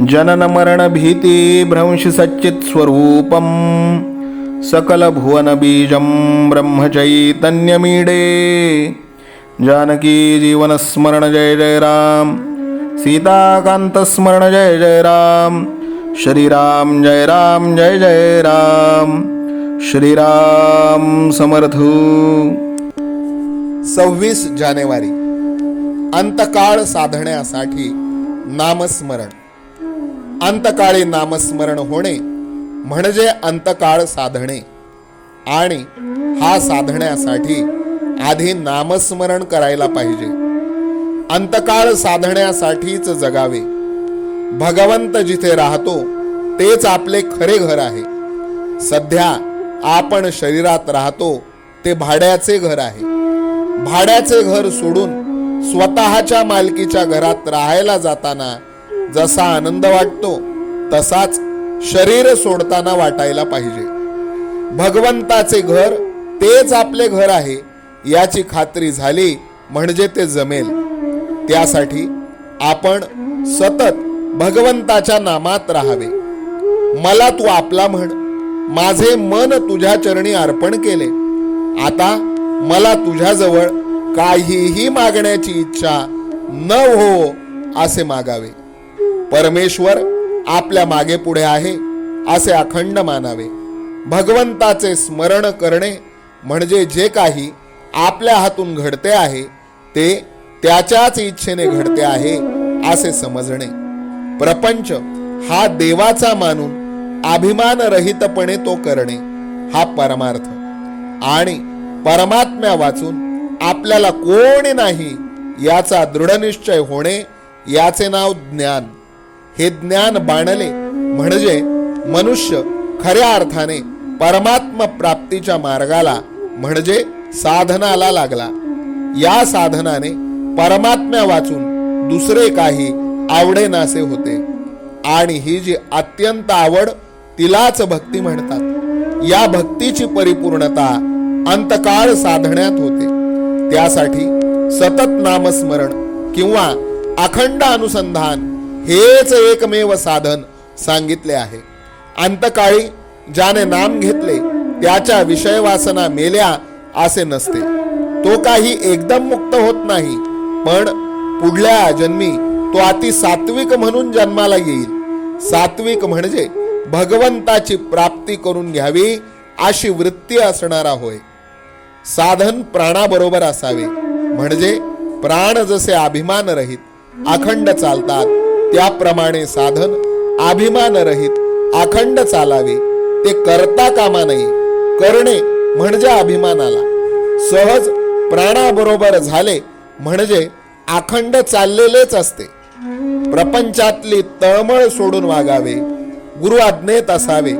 जननमरणभीतिभ्रंशसच्चित्स्वरूपं सकलभुवनबीजं ब्रह्मचैतन्यमीडे। जानकी जीवनस्मरण जय जय राम सीताकान्तस्मरण जय जय राम श्रीराम जय राम जय जय राम श्रीराम समर्थ। सव्वीस जानेवारी. अंतकाळ साधण्यासाठी नामस्मरण. अंतकाळी नामस्मरण होणे म्हणजे अंतकाळ साधणे. आणि हा साधण्यासाठी आधी नामस्मरण करायला पाहिजे. अंतकाळ साधण्यासाठीच जगावे. भगवंत जिथे राहतो तेच आपले खरे घर आहे. सध्या आपण शरीरात राहतो ते भाड्याचे घर आहे. भाड्याचे घर सोडून स्वतःच्या मालकीच्या घरात राहायला जाताना जसा आनंद वाटतो तसाच शरीर सोडताना वाटायला पाहिजे. भगवंताचे घर तेच आपले घर आहे याची खात्री झाली म्हणजे ते जमेल. त्यासाठी आपण सतत भगवंताच्या नामात राहावे. मला तू आपला म्हण. माझे मन तुझ्या चरणी अर्पण केले. आता मला तुझ्याजवळ काहीही मागण्याची इच्छा न हो असे मागावे. परमेश्वर आपल्या मागे पुढे आहे असे अखंड मानावे. भगवंताचे स्मरण करणे म्हणजे जे काही आपल्या हातून घडते आहे ते त्याच्याच इच्छेने घडते आहे असे समजणे. प्रपंच हा देवाचा मानून अभिमानरहितपणे तो करणे हा परमार्थ. आणि परमात्म्या वाचून आपल्याला कोणी नाही याचा दृढनिश्चय होणे याचे नाव ज्ञान. हे ज्ञान बाणले म्हणजे मनुष्य खऱ्या अर्थाने परमात्म प्राप्तीच्या मार्गाला म्हणजे साधनाला लागला. या साधनाने परमात्म्या वाचून दुसरे काही आवडेनासे होते. आणि ही जी अत्यंत आवड तिलाच भक्ती म्हणतात. या भक्तीची परिपूर्णता अंतकाळ साधण्यात होते. त्यासाठी सतत नामस्मरण किंवा अखंड अनुसंधान हेच एकमेव साधन सांगितले आहे. अंतकाळी ज्याने नाम घेतले त्याच्या विषय वासना मेल्या असे नसते. तो काही एकदम मुक्त होत नाही पण पुढल्या जन्मी तो अति सात्विक म्हणून जन्माला येईल. सात्विक म्हणजे भगवंताची प्राप्ती करून घ्यावी अशी वृत्ती असणारा होय. साधन प्राणाबरोबर असावे म्हणजे प्राण जसे अभिमान रहित अखंड चालतात त्याप्रमाणे साधन अभिमान रहित अखंड चालावे. ते करता कामा नये. करणे म्हणजे अभिमानाला. सहज प्राणाबरोबर झाले म्हणजे अखंड चाललेलेच असते. प्रपंचातली तळमळ सोडून वागावे. गुरु आज्ञेत असावे.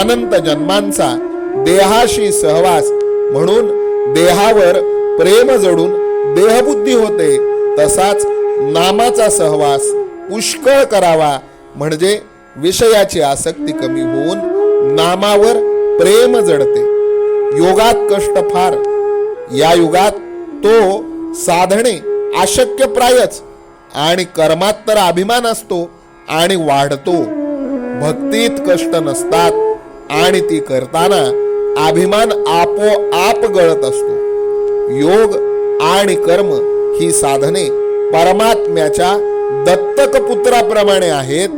अनंत जन्मांचा देहाशी सहवास म्हणून देहावर प्रेम जडून देहबुद्धी होते तसाच नामाचा सहवास पुष्कळ करावा. म्हणजे विषयाची आसक्ती कमी होऊन नामावर प्रेम जडते. योगात कष्ट फार. या युगात तो साधणे अशक्यप्रायच आणि कर्मात तर अभिमान असतो आणि वाढतो. भक्तीत कष्ट नसतात आणि ती करताना अभिमान आपोआप गळत असतो. योग आणि कर्म ही साधने परमात्म्याच्या दत्तक पुत्राप्रमाणे आहेत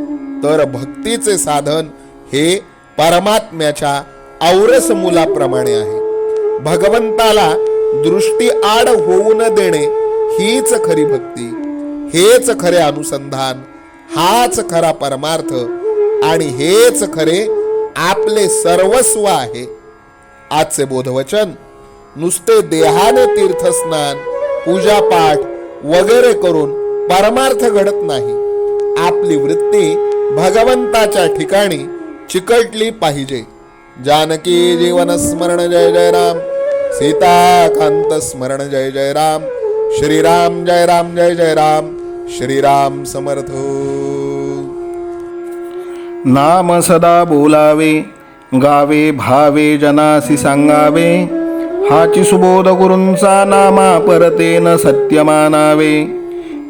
तर भक्तीचे साधन हे परमात्म्याच्या औरस मुलाप्रमाणे आहे. भगवंताला दृष्टी आड होऊ न देणे हीच खरी भक्ती हेच खरे अनुसंधान हाच खरा परमार्थ आणि हेच खरे आपले सर्वस्व आहे. आजचे बोधवचन नुसते देहाने तीर्थस्नान पूजापाठ वगैरे करून परमार्थ घडत नाही. आपली वृत्ती भगवंताच्या ठिकाणी चिकटली पाहिजे. जानकी जीवन स्मरण जय जय राम. सीताकांत स्मरण जय जय राम. श्रीराम जय राम जय जय राम. श्रीराम समर्थ. नाम सदा बोलावे गावे भावे जनासी सांगावे. हाची सुबोध गुरूंचा नामा परतेन सत्य मानावे